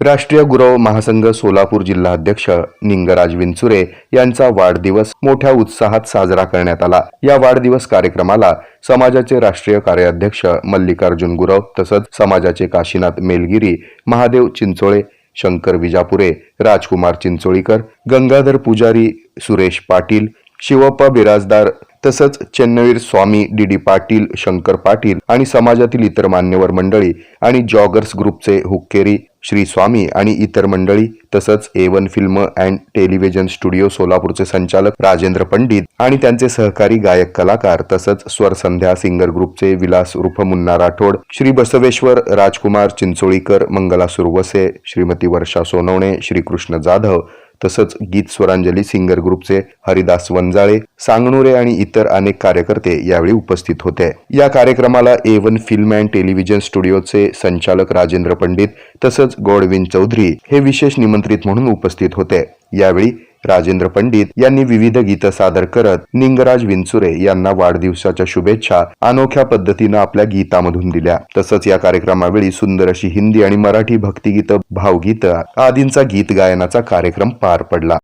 राष्ट्रीय गुरव महासंघ सोलापूर जिल्हा अध्यक्ष निंगराज विंचुरे यांचा वाढदिवस मोठ्या उत्साहात साजरा करण्यात आला. या वाढदिवस कार्यक्रमाला समाजाचे राष्ट्रीय कार्याध्यक्ष मल्लिकार्जुन गुरव तसंच समाजाचे काशीनाथ मेलगिरी महादेव चिंचोळे शंकर विजापुरे राजकुमार चिंचोळीकर गंगाधर पुजारी सुरेश पाटील शिवप्पा बिराजदार तसंच चेन्नवीर स्वामी डी डी पाटील शंकर पाटील आणि समाजातील इतर मान्यवर मंडळी आणि जॉगर्स ग्रुपचे हुक्केरी श्री स्वामी आणि इतर मंडळी तसंच A one film and television studio सोलापूरचे संचालक राजेंद्र पंडित आणि त्यांचे सहकारी गायक कलाकार तसंच स्वर संध्या सिंगर ग्रुपचे विलास उर्फ मुन्ना राठोड श्री बसवेश्वर राजकुमार चिंचोळीकर मंगला सुरवसे श्रीमती वर्षा सोनवणे श्रीकृष्ण जाधव तसंच गीत स्वरांजली सिंगर ग्रुपचे हरिदास वंजाळे सांगणुरे आणि इतर अनेक कार्यकर्ते यावेळी उपस्थित होते. या कार्यक्रमाला A one film and television स्टुडिओचे संचालक राजेंद्र पंडित तसंच गोडविन चौधरी हे विशेष निमंत्रित म्हणून उपस्थित होते. यावेळी राजेंद्र पंडित यांनी विविध गीतं सादर करत निंगराज विंचुरे यांना वाढदिवसाच्या शुभेच्छा अनोख्या पद्धतीनं आपल्या गीतामधून दिल्या. तसंच या कार्यक्रमावेळी सुंदर अशी हिंदी आणि मराठी भक्तिगीतं भावगीतं आदींचा गीत गायनाचा कार्यक्रम पार पडला.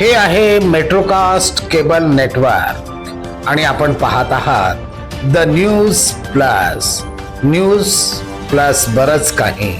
हे आहे मेट्रोकास्ट केबल नेटवर्क आणि आपण पाहत आहात the news plus news plus बरच काही.